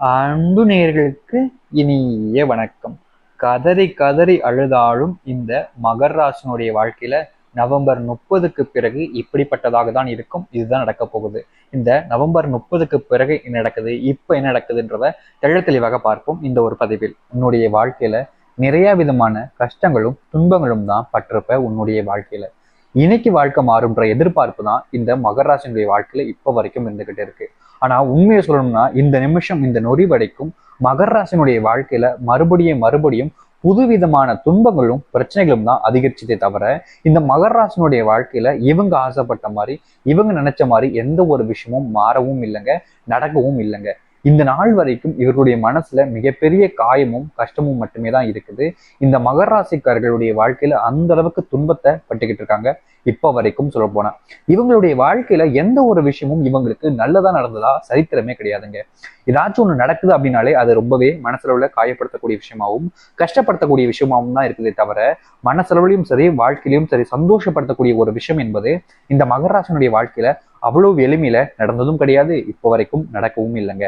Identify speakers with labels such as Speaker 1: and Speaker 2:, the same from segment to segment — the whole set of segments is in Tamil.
Speaker 1: அன்பு நேர்களுக்கு இனிய வணக்கம். கதறி கதறி அழுதாலும் இந்த மகர் ராசினுடைய வாழ்க்கையில நவம்பர் முப்பதுக்கு பிறகு இப்படிப்பட்டதாக தான் இருக்கும். இதுதான் நடக்க போகுது. இந்த நவம்பர் முப்பதுக்கு பிறகு என்ன நடக்குது? இப்ப என்ன நடக்குதுன்றத தெள்ள தெளிவாக பார்ப்போம் இந்த ஒரு பதிவில். உன்னுடைய வாழ்க்கையில நிறைய விதமான கஷ்டங்களும் துன்பங்களும் தான் பட்டிருப்ப உன்னுடைய வாழ்க்கையில. இன்னைக்கு வாழ்க்கை மாறும்ன்ற எதிர்பார்ப்பு தான் இந்த மகராசினுடைய வாழ்க்கையில இப்ப வரைக்கும் இருந்துகிட்டு இருக்கு. ஆனா உண்மையை சொல்லணும்னா இந்த நிமிஷம் இந்த நொறி வரைக்கும் மகராசினுடைய வாழ்க்கையில மறுபடியும் மறுபடியும் புதுவிதமான துன்பங்களும் பிரச்சனைகளும் தான் அதிகரிச்சதே தவிர இந்த மகராசனுடைய வாழ்க்கையில இவங்க ஆசைப்பட்ட மாதிரி இவங்க நினைச்ச மாதிரி எந்த ஒரு விஷயமும் மாறவும் இல்லைங்க நடக்கவும் இல்லைங்க. இந்த நாள் வரைக்கும் இவர்களுடைய மனசுல மிகப்பெரிய காயமும் கஷ்டமும் மட்டுமே தான் இருக்குது. இந்த மகர ராசிக்காரர்களுடைய வாழ்க்கையில அந்த அளவுக்கு துன்பத்தை பட்டுக்கிட்டு இருக்காங்க. இப்ப வரைக்கும் சொல்ல போனா. இவங்களுடைய வாழ்க்கையில எந்த ஒரு விஷயமும் இவங்களுக்கு நல்லதா நடந்ததா சரித்திரமே கிடையாதுங்க. ஏதாச்சும் ஒண்ணு நடக்குது அப்படின்னாலே அது ரொம்பவே மனசளவுல காயப்படுத்தக்கூடிய விஷயமாவும் கஷ்டப்படுத்தக்கூடிய விஷயமாவும் தான் இருக்குதே தவிர மனசளவுலையும் சரி வாழ்க்கையிலும் சரி சந்தோஷப்படுத்தக்கூடிய ஒரு விஷயம் என்பது இந்த மகராசனுடைய வாழ்க்கையில அவ்வளவு எளிமையில நடந்ததும் கிடையாது. இப்போ வரைக்கும் நடக்கவும் இல்லைங்க.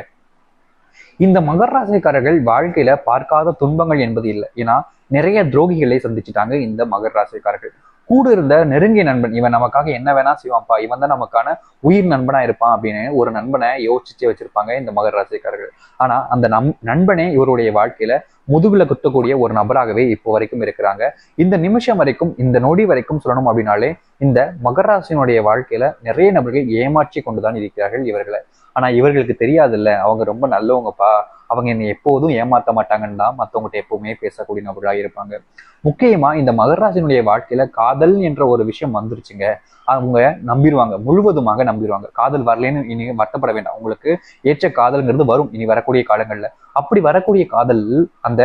Speaker 1: இந்த மகர ராசிக்காரர்கள் வாழ்க்கையில பார்க்காத துன்பங்கள் என்பது இல்லை. ஏன்னா நிறைய துரோகிகளை சந்திச்சுட்டாங்க இந்த மகர ராசிக்காரர்கள். கூட இருந்த நெருங்கிய நண்பன். இவன் நமக்காக என்ன வேணா செய்வான்ப்பா. இவன் தான் நமக்கான உயிர் நண்பனா இருப்பான் அப்படின்னு ஒரு நண்பனை யோசிச்சே வச்சிருப்பாங்க இந்த மகர ராசிக்காரர்கள். ஆனா அந்த நம் நண்பனே இவருடைய வாழ்க்கையில முதுகுல குத்தக்கூடிய ஒரு நபராகவே இப்போ வரைக்கும் இருக்கிறாங்க. இந்த நிமிஷம் வரைக்கும் இந்த நொடி வரைக்கும் சொல்லணும் அப்படின்னாலே இந்த மகராசினுடைய வாழ்க்கையில நிறைய நபர்கள் ஏமாற்றி கொண்டுதான் இருக்கிறார்கள் இவர்களை. ஆனா இவர்களுக்கு தெரியாதுல்ல. அவங்க ரொம்ப நல்லவங்கப்பா. அவங்க என்னை எப்போதும் ஏமாத்த மாட்டாங்கன்னு தான் மற்றவங்ககிட்ட எப்பவுமே பேசக்கூடிய நபர்களாக இருப்பாங்க. முக்கியமா இந்த மகராஜனுடைய வாழ்க்கையில காதல் என்ற ஒரு விஷயம் வந்துருச்சுங்க. அவங்க நம்பிடுவாங்க முழுவதுமாக நம்பிடுவாங்க காதல் வரலன்னு இனி வருத்தப்பட வேண்டாம். உங்களுக்கு ஏற்ற காதல்ங்கிறது வரும். இனி வரக்கூடிய காலங்கள்ல. அப்படி வரக்கூடிய காதல் அந்த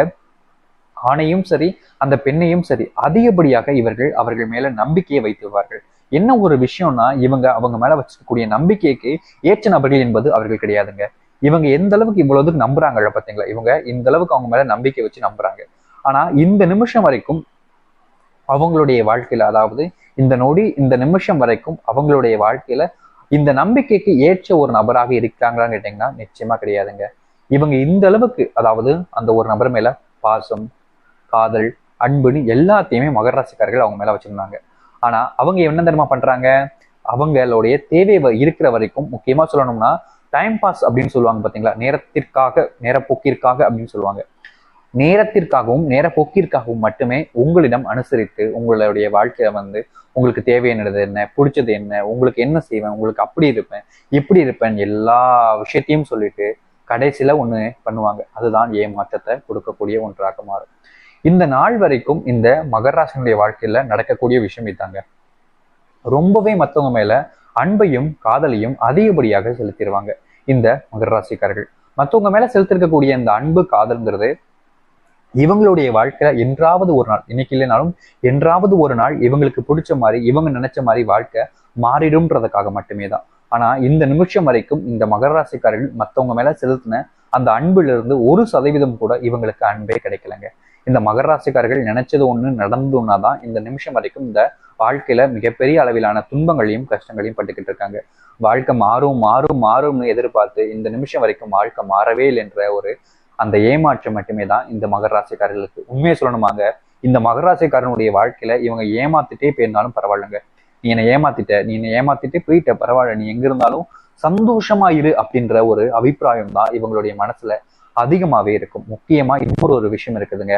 Speaker 1: ஆணையும் சரி அந்த பெண்ணையும் சரி அதிகப்படியாக இவர்கள் அவர்கள் மேல நம்பிக்கையை வைத்துவார்கள் என்ன ஒரு விஷயம்னா இவங்க அவங்க மேல வச்சிருக்கக்கூடிய நம்பிக்கைக்கு ஏற்ற நபர்கள் என்பது அவர்கள் கிடையாதுங்க. இவங்க எந்த அளவுக்கு இவ்வளவு நம்புறாங்கல்ல பாத்தீங்களா? இவங்க இந்த அளவுக்கு அவங்க மேல நம்பிக்கை வச்சு நம்புறாங்க. ஆனா இந்த நிமிஷம் வரைக்கும் அவங்களுடைய வாழ்க்கையில அதாவது இந்த நொடி இந்த நிமிஷம் வரைக்கும் அவங்களுடைய வாழ்க்கையில இந்த நம்பிக்கைக்கு ஏற்ற ஒரு நபராக இருக்கிறாங்களான்னு கேட்டீங்கன்னா நிச்சயமா கிடையாதுங்க. இவங்க இந்த அளவுக்கு அதாவது அந்த ஒரு நபர் மேல பாசம் காதல் அன்புன்னு எல்லாத்தையுமே மகர ராசிக்காரர்கள் அவங்க மேல வச்சிருந்தாங்க. ஆனா அவங்க என்ன தெரியுமா பண்றாங்க? அவங்களுடைய தேவை இருக்கிற வரைக்கும் முக்கியமா சொல்லணும்னா டைம் பாஸ் அப்படின்னு சொல்லுவாங்க பார்த்தீங்களா நேரத்திற்காக நேரப்போக்கிற்காக அப்படின்னு சொல்லுவாங்க. நேரத்திற்காகவும் நேரப்போக்கிற்காகவும் மட்டுமே உங்களிடம் அனுசரித்து உங்களுடைய வாழ்க்கையில வந்து உங்களுக்கு தேவையானது என்ன பிடிச்சது என்ன உங்களுக்கு என்ன செய்வேன் உங்களுக்கு அப்படி இருப்பேன் இப்படி இருப்பேன் எல்லா விஷயத்தையும் சொல்லிட்டு கடைசியில ஒண்ணு பண்ணுவாங்க. அதுதான் ஏமாற்றத்தை கொடுக்கக்கூடிய ஒன்றாக மாறும். இந்த நாள் வரைக்கும் இந்த மகராசனுடைய வாழ்க்கையில நடக்கக்கூடிய விஷயம் இதாங்க. ரொம்பவே மற்றவங்க மேல அன்பையும் காதலையும் அதிகப்படியாக செலுத்திடுவாங்க இந்த மகர ராசிக்காரர்கள். மற்றவங்க மேல செலுத்திருக்கக்கூடிய இந்த அன்பு காதல்ங்கிறது இவங்களுடைய வாழ்க்கையில என்றாவது ஒரு நாள் இன்னைக்கு இல்லைனாலும் என்றாவது ஒரு நாள் இவங்களுக்கு பிடிச்ச மாதிரி இவங்க நினைச்ச மாதிரி வாழ்க்கை மாறிடும்ன்றதுக்காக மட்டுமே தான் ஆனா இந்த நிமிஷம் வரைக்கும் இந்த மகர ராசிக்காரர்கள் மற்றவங்க மேல செலுத்தின அந்த அன்புல இருந்து ஒரு சதவீதம் கூட இவங்களுக்கு அன்பே கிடைக்கலங்க. இந்த மகராசிக்காரர்கள் நினைச்சது ஒன்று நடந்ததுன்னா தான் இந்த நிமிஷம் வரைக்கும் இந்த வாழ்க்கையில மிகப்பெரிய அளவிலான துன்பங்களையும் கஷ்டங்களையும் பட்டுக்கிட்டு இருக்காங்க. வாழ்க்கை மாறும் மாறும் மாறும்னு எதிர்பார்த்து இந்த நிமிஷம் வரைக்கும் வாழ்க்கை மாறவே இல்லை என்ற ஒரு அந்த ஏமாற்றம் மட்டுமே தான் இந்த மகராசிக்காரர்களுக்கு உண்மையை சொல்லணுமாங்க இந்த மகராசிக்காரனுடைய வாழ்க்கையில இவங்க ஏமாத்திட்டே போயிருந்தாலும் பரவாயில்லைங்க. நீ என்னை ஏமாத்திட்ட நீ என்னை ஏமாத்திட்டு போயிட்ட பரவாயில்ல நீ எங்க இருந்தாலும் சந்தோஷமா இரு அப்படின்ற ஒரு அபிப்பிராயம் தான் இவங்களுடைய மனசுல அதிகமாவே இருக்கும். முக்கியமா இன்னொரு ஒரு விஷயம் இருக்குதுங்க.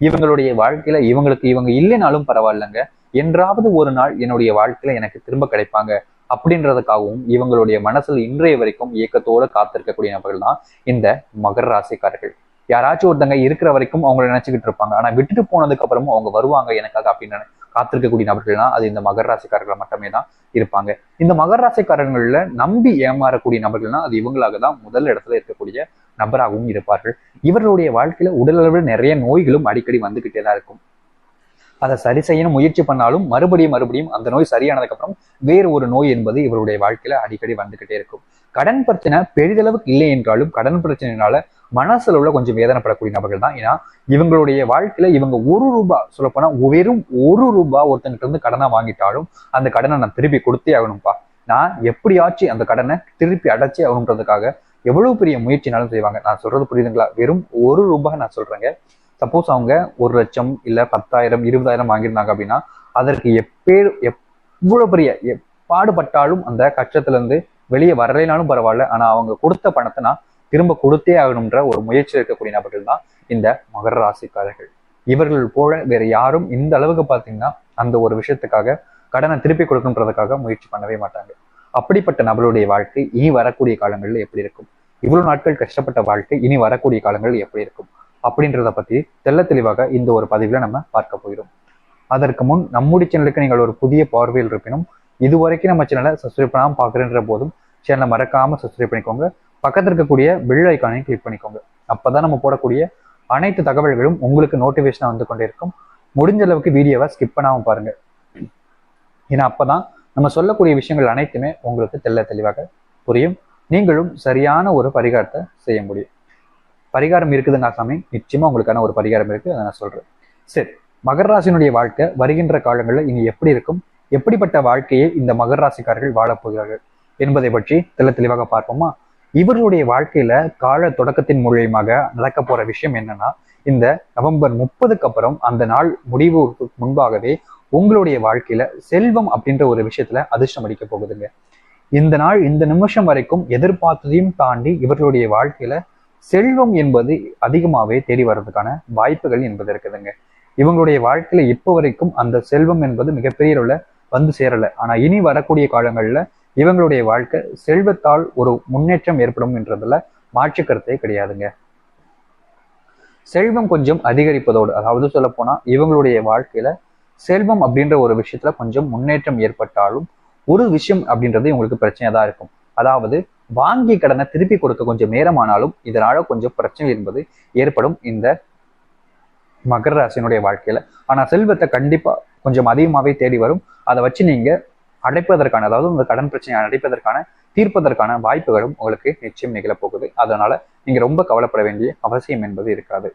Speaker 1: இவங்களுடைய வாழ்க்கையில இவங்களுக்கு இவங்க இல்லைனாலும் பரவாயில்லைங்க. என்றாவது ஒரு நாள் என்னுடைய வாழ்க்கையில எனக்கு திரும்ப கிடைப்பாங்க அப்படின்றதுக்காகவும் இவங்களுடைய மனசுல இன்றைய வரைக்கும் இயக்கத்தோட காத்திருக்கக்கூடிய நபர்கள் தான் இந்த மகர ராசிக்காரர்கள். யாராச்சும் ஒருத்தங்க இருக்கிற வரைக்கும் அவங்கள நினைச்சுக்கிட்டு இருப்பாங்க. ஆனா விட்டுட்டு போனதுக்கு அப்புறமும் அவங்க வருவாங்க எனக்காக அப்படின்னு காத்திருக்கக்கூடிய நபர்கள்னா அது இந்த மகர ராசிக்காரர்கள் மட்டுமே தான் இருப்பாங்க. இந்த மகர ராசிக்காரர்கள்ல நம்பி ஏமாறக்கூடிய நபர்கள்னா அது இவங்களாக தான் முதல் இடத்துல இருக்கக்கூடிய நபராகவும் இருப்பார்கள். இவர்களுடைய வாழ்க்கையில உடல் அளவில் நிறைய நோய்களும் அடிக்கடி வந்துகிட்டே தான் இருக்கும். அதை சரி செய்யணும் முயற்சி பண்ணாலும் மறுபடியும் மறுபடியும் அந்த நோய் சரியானதுக்கு அப்புறம் வேறு ஒரு நோய் என்பது இவருடைய வாழ்க்கையில அடிக்கடி வந்துகிட்டே இருக்கும். கடன் பிரச்சனை பெரிதளவுக்கு இல்லை என்றாலும் கடன் பிரச்சனைனால மனசுல கொஞ்சம் வேதனைப்படக்கூடிய நபர்கள் தான். ஏன்னா இவங்களுடைய வாழ்க்கையில இவங்க ஒரு ரூபாய் சொல்லப்போனா வெறும் ஒரு ரூபாய் ஒருத்தங்கிட்ட இருந்து கடனை வாங்கிட்டாலும் அந்த கடனை நான் திருப்பி கொடுத்தே ஆகணும்ப்பா நான் எப்படியாச்சும் அந்த கடனை திருப்பி அடைச்சே ஆகணுன்றதுக்காக எவ்வளவு பெரிய முயற்சினாலும் செய்வாங்க. நான் சொல்றது புரியுதுங்களா? வெறும் ஒரு ரூபாய் நான் சொல்றேங்க. சப்போஸ் அவங்க ஒரு லட்சம் இல்ல பத்தாயிரம் இருபதாயிரம் வாங்கியிருந்தாங்க அப்படின்னா அதற்கு எப்பே எவ்வளவு பெரிய பாடுபட்டாலும் அந்த கஷ்டத்துல இருந்து வெளியே வரலைனாலும் பரவாயில்ல. ஆனா அவங்க கொடுத்த பணத்தை நான் திரும்ப கொடுத்தே ஆகணுன்ற ஒரு முயற்சி இருக்கக்கூடிய நபர்கள் தான் இந்த மகர ராசிக்காரர்கள். இவர்கள் போல வேற யாரும் இந்த அளவுக்கு பாத்தீங்கன்னா அந்த ஒரு விஷயத்துக்காக கடனை திருப்பி கொடுக்கணுன்றதுக்காக முயற்சி பண்ணவே மாட்டாங்க. அப்படிப்பட்ட நபருடைய வாழ்க்கை இனி வரக்கூடிய காலங்களில் எப்படி இருக்கும்? இவ்வளவு நாட்கள் கஷ்டப்பட்ட வாழ்க்கை இனி வரக்கூடிய காலங்களில் எப்படி இருக்கும்? அப்படின்றத பத்தி தெள்ள தெளிவாக இந்த ஒரு பதிவில் நம்ம பார்க்க போகிறோம் அதற்கு முன் நம்முடைய சேனலுக்கு நீங்கள் ஒரு புதிய பார்வையில் இருப்பினும் இதுவரைக்கும் நம்ம சேனலை சப்ஸ்கிரைப் பண்ணாமல் பார்க்குறன்ற போதும் சேனலை மறக்காம சப்ஸ்கிரைப் பண்ணிக்கோங்க. பக்கத்தில் இருக்கக்கூடிய பெல் ஐக்கானையும் கிளிக் பண்ணிக்கோங்க. அப்பதான் நம்ம போடக்கூடிய அனைத்து தகவல்களும் உங்களுக்கு நோட்டிஃபிகேஷனாக வந்து கொண்டே இருக்கும். முடிஞ்ச அளவுக்கு வீடியோவை ஸ்கிப் பண்ணாமல் பாருங்க. ஏன்னா அப்பதான் நம்ம சொல்லக்கூடிய விஷயங்கள் அனைத்துமே உங்களுக்கு தெள்ள தெளிவாக புரியும். நீங்களும் சரியான ஒரு பரிகாரத்தை செய்ய முடியும். பரிகாரம் இருக்குதுங்க சாமி. நிச்சயமா உங்களுக்கான ஒரு பரிகாரம் இருக்கு. அதை நான் சொல்றேன். சரி மகர ராசினுடைய வாழ்க்கை வருகின்ற காலங்களில் இனி எப்படி இருக்கும்? எப்படிப்பட்ட வாழ்க்கையை இந்த மகர ராசிக்காரர்கள் வாழப் போகிறார்கள்? என்பதை பற்றி தெள்ள தெளிவாக பார்ப்போமா? இவர்களுடைய வாழ்க்கையில கால தொடக்கத்தின் மூலியமாக நடக்க போற விஷயம் என்னன்னா இந்த நவம்பர் முப்பதுக்கு அப்புறம் அந்த நாள் முடிவுக்கு முன்பாகவே உங்களுடைய வாழ்க்கையில செல்வம் அப்படின்ற ஒரு விஷயத்துல அதிர்ஷ்டம் அடிக்க போகுதுங்க. இந்த நாள் இந்த நிமிஷம் வரைக்கும் எதிர்பார்த்ததையும் தாண்டி இவர்களுடைய வாழ்க்கையில செல்வம் என்பது அதிகமாவே தேடி வர்றதுக்கான வாய்ப்புகள் என்பது இருக்குதுங்க. இவங்களுடைய வாழ்க்கையில இப்போ வரைக்கும் அந்த செல்வம் என்பது மிகப்பெரிய அளவில் வந்து சேரல. ஆனா இனி வரக்கூடிய காலங்கள்ல இவங்களுடைய வாழ்க்கை செல்வத்தால் ஒரு முன்னேற்றம் ஏற்படும் என்றதுல மாற்று கருத்தே கிடையாதுங்க. செல்வம் கொஞ்சம் அதிகரிப்பதோடு அதாவது சொல்ல போனா இவங்களுடைய வாழ்க்கையில செல்வம் அப்படின்ற ஒரு விஷயத்துல கொஞ்சம் முன்னேற்றம் ஏற்பட்டாலும் ஒரு விஷயம் அப்படின்றது இவங்களுக்கு பிரச்சனையா தான் இருக்கும். அதாவது வாங்கி கடனை திருப்பி கொடுக்க கொஞ்சம் நேரமானாலும் இதனால கொஞ்சம் பிரச்சனை என்பது ஏற்படும் இந்த மகர ராசியினுடைய வாழ்க்கையில. ஆனா செல்வத்தை கண்டிப்பா கொஞ்சம் அதிகமாவே தேடி வரும். அதை வச்சு நீங்க அடைப்பதற்கான அதாவது உங்க கடன் பிரச்சனையை அடைப்பதற்கான தீர்ப்பதற்கான வாய்ப்புகளும் உங்களுக்கு நிச்சயம் நிகழப்போகுது அதனால நீங்க ரொம்ப கவலைப்பட வேண்டிய அவசியம் என்பது இருக்காது.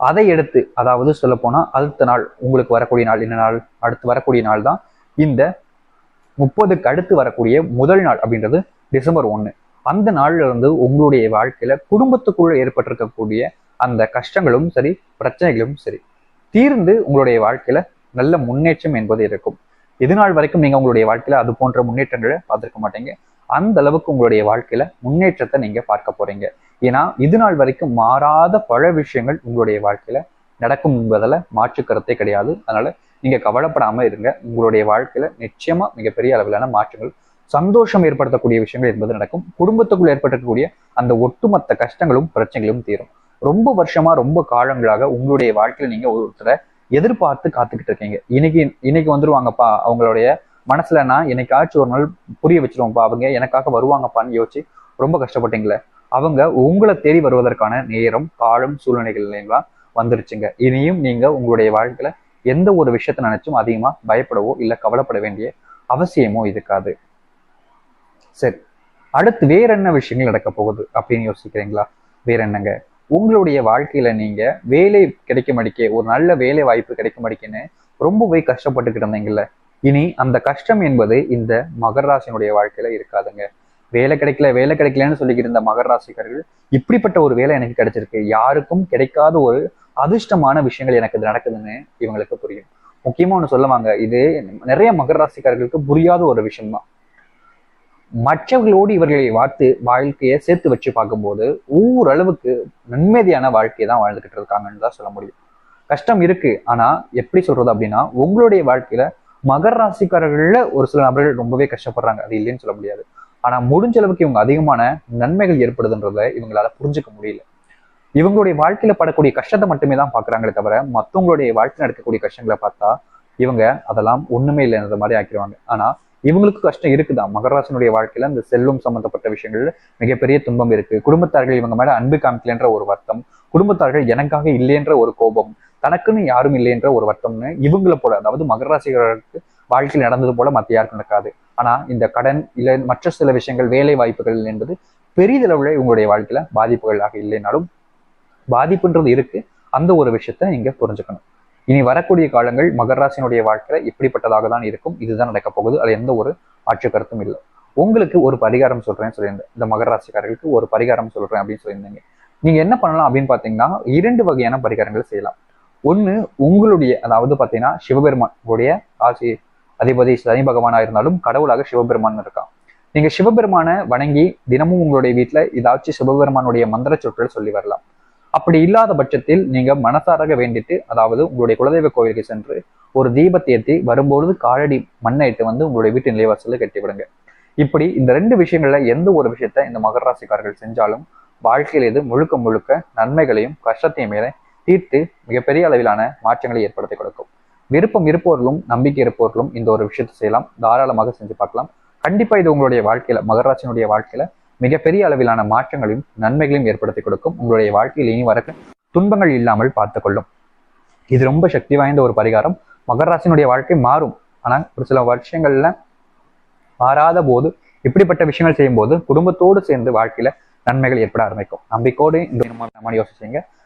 Speaker 1: அதை எடுத்து அதாவது சொல்ல போனா அடுத்த நாள் உங்களுக்கு வரக்கூடிய நாள் என்ன நாள் அடுத்து வரக்கூடிய நாள் தான் இந்த முப்பதுக்கு அடுத்து வரக்கூடிய முதல் நாள் அப்படின்றது டிசம்பர் ஒன்று அந்த நாள்ல இருந்து உங்களுடைய வாழ்க்கையில குடும்பத்துக்குள்ள ஏற்பட்டிருக்கக்கூடிய அந்த கஷ்டங்களும் சரி பிரச்சனைகளும் சரி தீர்ந்து உங்களுடைய வாழ்க்கையில நல்ல முன்னேற்றம் என்பது இருக்கும். இது நாள் வரைக்கும் நீங்க உங்களுடைய வாழ்க்கையில அது போன்ற முன்னேற்றங்களை பார்த்திருக்க மாட்டீங்க. அந்த அளவுக்கு உங்களுடைய வாழ்க்கையில முன்னேற்றத்தை நீங்க பார்க்க போறீங்க. ஏன்னா இது நாள் வரைக்கும் மாறாத பல விஷயங்கள் உங்களுடைய வாழ்க்கையில நடக்கும் என்பதில் மாற்று கருத்தே கிடையாது. அதனால நீங்க கவலைப்படாம இருங்க. உங்களுடைய வாழ்க்கையில நிச்சயமா மிகப்பெரிய அளவிலான மாற்றங்கள் சந்தோஷம் ஏற்படுத்தக்கூடிய விஷயங்கள் என்பது நடக்கும். குடும்பத்துக்குள் ஏற்பட்டிருக்கக்கூடிய அந்த ஒட்டுமொத்த கஷ்டங்களும் பிரச்சனைகளும் தீரும். ரொம்ப வருஷமா ரொம்ப காலங்களாக உங்களுடைய வாழ்க்கையில நீங்க ஒருத்தரை எதிர்பார்த்து காத்துக்கிட்டு இருக்கீங்க. இன்னைக்கு இன்னைக்கு வந்துருவாங்கப்பா அவங்களுடைய மனசுல நான் என்னைக்காச்சும் ஒரு நாள் புரிய வச்சிருவோம்ப்பா அவங்க எனக்காக வருவாங்கப்பான்னு யோசிச்சு ரொம்ப கஷ்டப்பட்டீங்களே அவங்க உங்களை தேடி வருவதற்கான நேரம் காலம் சூழ்நிலைகள் வந்துருச்சுங்க. இனியும் நீங்க உங்களுடைய வாழ்க்கையில எந்த ஒரு விஷயத்த நினைச்சும் அதிகமா பயப்படவோ இல்ல கவலைப்பட வேண்டிய அவசியமோ இருக்காது. சரி அடுத்து வேற என்ன விஷயங்கள் நடக்க போகுது அப்படின்னு யோசிக்கிறீங்களா? வேற என்னங்க? உங்களுடைய வாழ்க்கையில நீங்க வேலை கிடைக்க மடிக்க ஒரு நல்ல வேலை வாய்ப்பு கிடைக்க மடிக்கன்னு ரொம்பவே கஷ்டப்பட்டுக்கிட்டு இருந்தீங்கல்ல. இனி அந்த கஷ்டம் என்பது இந்த மகர ராசியினுடைய வாழ்க்கையில இருக்காதுங்க. வேலை கிடைக்கல வேலை கிடைக்கலன்னு சொல்லிக்கிட்டு இருந்த மகர ராசிக்காரர்கள் இப்படிப்பட்ட ஒரு வேலை எனக்கு கிடைச்சிருக்கு. யாருக்கும் கிடைக்காத ஒரு அதிர்ஷ்டமான விஷயங்கள் எனக்கு இது நடக்குதுன்னு இவங்களுக்கு புரியும். முக்கியமா ஒண்ணு சொல்லுவாங்க இது நிறைய மகர ராசிக்காரர்களுக்கு புரியாத ஒரு விஷயம்தான். மற்றவர்களோடு இவர்களை வார்த்து வாழ்க்கையை சேர்த்து வச்சு பார்க்கும்போது ஓரளவுக்கு நிம்மதியான வாழ்க்கையை தான் வாழ்ந்துகிட்டு இருக்காங்கன்னு தான் சொல்ல முடியும். கஷ்டம் இருக்கு ஆனா எப்படி சொல்றது அப்படின்னா உங்களுடைய வாழ்க்கையில மகர ராசிக்காரர்கள்ல ஒரு சில நபர்கள் ரொம்பவே கஷ்டப்படுறாங்க அது இல்லைன்னு சொல்ல முடியாது. ஆனா முடிஞ்ச அளவுக்கு இவங்க அதிகமான நன்மைகள் ஏற்படுதுன்றத இவங்களால புரிஞ்சுக்க முடியல. இவங்களுடைய வாழ்க்கையில படக்கூடிய கஷ்டத்தை மட்டுமே தான் பாக்குறாங்களே தவிர மத்தவங்களுடைய வாழ்க்கையில் நடக்கக்கூடிய கஷ்டங்களை பார்த்தா இவங்க அதெல்லாம் ஒண்ணுமே இல்லைன்ற மாதிரி ஆக்கிடுவாங்க ஆனா இவங்களுக்கு கஷ்டம் இருக்குதான் மகராசனுடைய வாழ்க்கையில இந்த செல்வம் சம்பந்தப்பட்ட விஷயங்கள்ல மிகப்பெரிய துன்பம் இருக்கு. குடும்பத்தார்கள் இவங்க மேல அன்பு காமிக்கலன்ற ஒரு வருத்தம் குடும்பத்தார்கள் எனக்காக இல்லைன்ற ஒரு கோபம் தனக்குன்னு யாரும் இல்லைன்ற ஒரு வருத்தம்னு இவங்கள போல அதாவது மகராசிகளுக்கு வாழ்க்கையில் நடந்தது போல மத்த யாருக்கும் நடக்காது. ஆனா இந்த கடன் இல்லை மற்ற சில விஷயங்கள் வேலை வாய்ப்புகள் என்பது பெரிதளவுல இவங்களுடைய வாழ்க்கையில பாதிப்புகளாக இல்லைனாலும் பாதிப்புன்றது இருக்கு. அந்த ஒரு விஷயத்த நீங்க புரிஞ்சுக்கணும். இனி வரக்கூடிய காலங்கள் மகராசினுடைய வாழ்க்கையில இப்படிப்பட்டதாக தான் இருக்கும். இதுதான் நடக்க போகுது. அது எந்த ஒரு ஆட்சி கருத்தும் இல்லை. உங்களுக்கு ஒரு பரிகாரம் சொல்றேன்னு சொல்லியிருந்தேன். இந்த மகராசிக்காரர்களுக்கு ஒரு பரிகாரம் சொல்றேன் அப்படின்னு சொல்லியிருந்தீங்க. நீங்க என்ன பண்ணலாம் அப்படின்னு பாத்தீங்கன்னா இரண்டு வகையான பரிகாரங்கள் செய்யலாம். ஒண்ணு உங்களுடைய அதாவது பாத்தீங்கன்னா சிவபெருமான் உடைய அதிபதி சனி பகவானா இருந்தாலும் கடவுளாக சிவபெருமான் இருக்கான். நீங்க சிவபெருமானை வணங்கி தினமும் உங்களுடைய வீட்டுல ஏதாச்சும் சிவபெருமானுடைய மந்திர சொற்கள் சொல்லி வரலாம். அப்படி இல்லாத பட்சத்தில் நீங்க மனசாரக வேண்டிட்டு அதாவது உங்களுடைய குலதெய்வ கோவிலுக்கு சென்று ஒரு தீபத்தை ஏற்றி வரும்பொழுது காலடி மண்ணை இட்டு வந்து உங்களுடைய வீட்டு நிலைவாசலில் கட்டி விடுங்க இப்படி இந்த ரெண்டு விஷயங்கள்ல எந்த ஒரு விஷயத்த இந்த மகர ராசிக்காரர்கள் செஞ்சாலும் வாழ்க்கையில் இது முழுக்க முழுக்க நன்மைகளையும் கஷ்டத்தையும் மேலே தீர்த்து மிகப்பெரிய அளவிலான மாற்றங்களை ஏற்படுத்தி கொடுக்கும். விருப்பம் இருப்பவர்களும் நம்பிக்கை இருப்பவர்களும் இந்த ஒரு விஷயத்தை செய்யலாம். தாராளமாக செஞ்சு பார்க்கலாம். கண்டிப்பா இது உங்களுடைய வாழ்க்கையில மகராசினுடைய வாழ்க்கையில மிகப்பெரிய அளவிலான மாற்றங்களையும் நன்மைகளையும் ஏற்படுத்தி கொடுக்கும் உங்களுடைய வாழ்க்கையில் இனி வரக்கு துன்பங்கள் இல்லாமல் பார்த்துக்கொள்ளும். இது ரொம்ப சக்தி வாய்ந்த ஒரு பரிகாரம். மகராசினுடைய வாழ்க்கை மாறும். ஆனால் ஒரு சில வருஷங்கள்ல மாறாத போது இப்படிப்பட்ட விஷயங்கள் செய்யும் போது குடும்பத்தோடு சேர்ந்து வாழ்க்கையில நன்மைகள் ஏற்பட ஆரம்பிக்கும். நம்பிக்கோடு இந்த யோசிச்சீங்க.